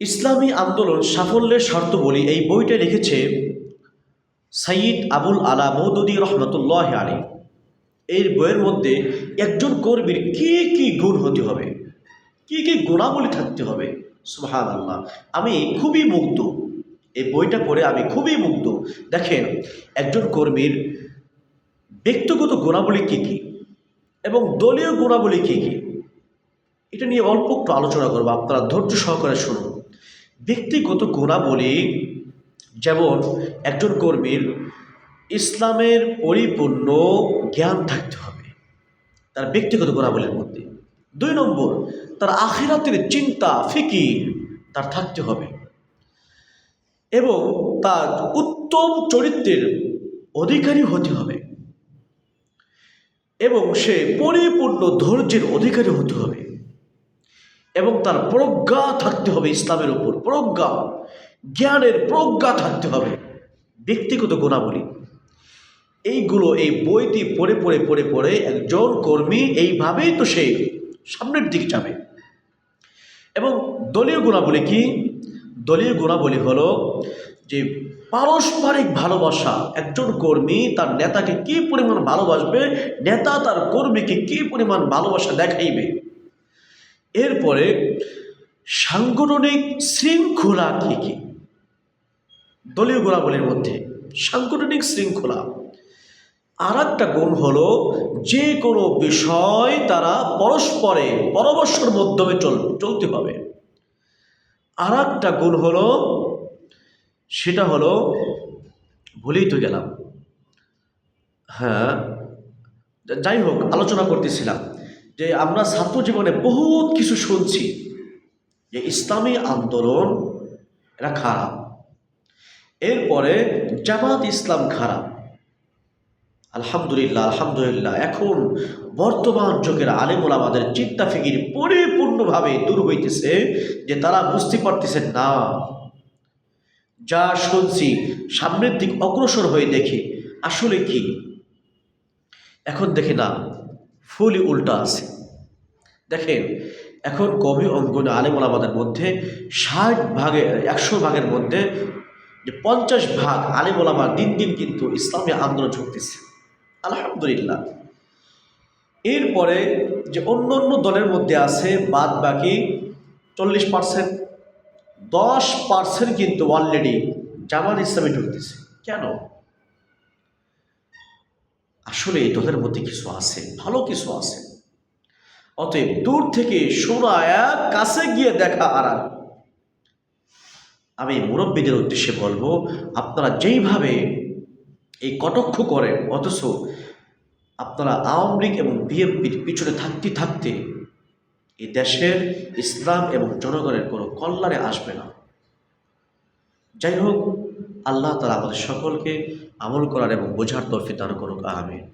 ইসলামী আন্দোলন সাফল্যের শর্ত বলি এই বইটা লিখেছে সাইয়দ আবুল আলা মৌদুদি রহমতুল্লাহ আলী এই বইয়ের মধ্যে একজন কর্মীর কী কী গুণ হতে হবে? কী কী গুণাবলী থাকতে হবে? সুহান আল্লাহ আমি খুবই মুগ্ধ। এই বইটা পড়ে আমি খুবই মুগ্ধ। দেখেন, একজন কর্মীর ব্যক্তিগত গুণাবলী কী কী এবং দলীয় গুণাবলী কী কী? এটা নিয়ে অল্প একটু আলোচনা করব। আপনারা ধৈর্য সহকারে শুনুন। ব্যক্তিগত গুণাবলী যেমন একজন কর্মীর ইসলামের পরিপূর্ণ জ্ঞান থাকতে হবে, তার ব্যক্তিগত গুণাবলীর মধ্যে। দুই নম্বর, তার আখিরাতের চিন্তা, ফিকির তার থাকতে হবে এবং তার উত্তম চরিত্রের অধিকারী হতে হবে এবং সে পরিপূর্ণ ধৈর্যের অধিকারী হতে হবে। এবং তার প্রজ্ঞা থাকতে হবে ইসলামের উপর। প্রজ্ঞা। জ্ঞানের প্রজ্ঞা থাকতে হবে। ব্যক্তিগত গুণাবলী। এইগুলো এই বইটি পড়ে পড়ে পড়ে পড়ে একজন কর্মী এইভাবেই তো সে সামনের দিকে যাবে। এবং দলীয় গুণাবলী কি? দলীয় গুণাবলী হলো যে পারস্পরিক ভালোবাসা। একজন কর্মী তার নেতাকে কি পরিমাণ ভালোবাসবে? নেতা তার কর্মীকে কি পরিমাণ ভালোবাসা দেখাইবে? এরপরে সাংগঠনিক শৃঙ্খলা কী কী? দলীয় গুণাবলীর মধ্যে সাংগঠনিক শৃঙ্খলা। আর একটা গুণ হলো যে কোনো বিষয় তারা পরস্পরে পরামর্শের মাধ্যমে চল চলতে হবে আর একটা গুণ হলো, সেটা হলো, ভুলেই তো গেলাম। হ্যাঁ যাই হোক, আলোচনা করতেছিলাম। যে আমরা ছাত্র জীবনে বহুত কিছু শুনছি যে ইসলামী আন্দোলন এটা খারাপ। এরপরে জামাত ইসলাম খারাপ। আলহামদুলিল্লাহ আলহামদুলিল্লাহ, এখন বর্তমান যুগের আলেমুল আমাদের চিন্তা ফিকির পরিপূর্ণভাবে দূর হইতেছে যে তারা বুঝতে পারতেছে না। যা শুনছি, সামনের দিক অগ্রসর হয়ে দেখি, আসলে কি? এখন দেখি না। ফুলই উল্টা আছে। দেখেন, এখন কবি অঙ্গনে আলেমুল আমাদের মধ্যে ষাট ভাগে, একশো ভাগের মধ্যে যে পঞ্চাশ ভাগ আলেমুল আমার দিন দিন কিন্তু ইসলামী আন্দোলন ঝুঁকতেছে। আলহামদুলিল্লাহ। এরপরে যে অন্য অন্য দলের মধ্যে আছে বাদ বাকি চল্লিশ পার্সেন্ট, দশ পার্সেন্ট কিন্তু অলরেডি জামাত ইসলামে ঢুকতেছে। কেন? আসলে দলের মধ্যে কিছু আছে, ভালো কিছু আছে। অতএব দূর থেকে এক কাছে গিয়ে দেখা আর আমি মুরব্বীদের উদ্দেশ্যে বলব, আপনারা যেইভাবে এই কটক্ষ করেন, অথচ আপনারা আওয়ামী লীগ এবং বিএনপির পিছনে থাকতে থাকতে এই দেশের ইসলাম এবং জনগণের কোনো কল্যাণে আসবে না। যাই হোক, আল্লাহ তারা আমাদের সকলকে আমল করার এবং বোঝার তরফে দান করুক, আমিন।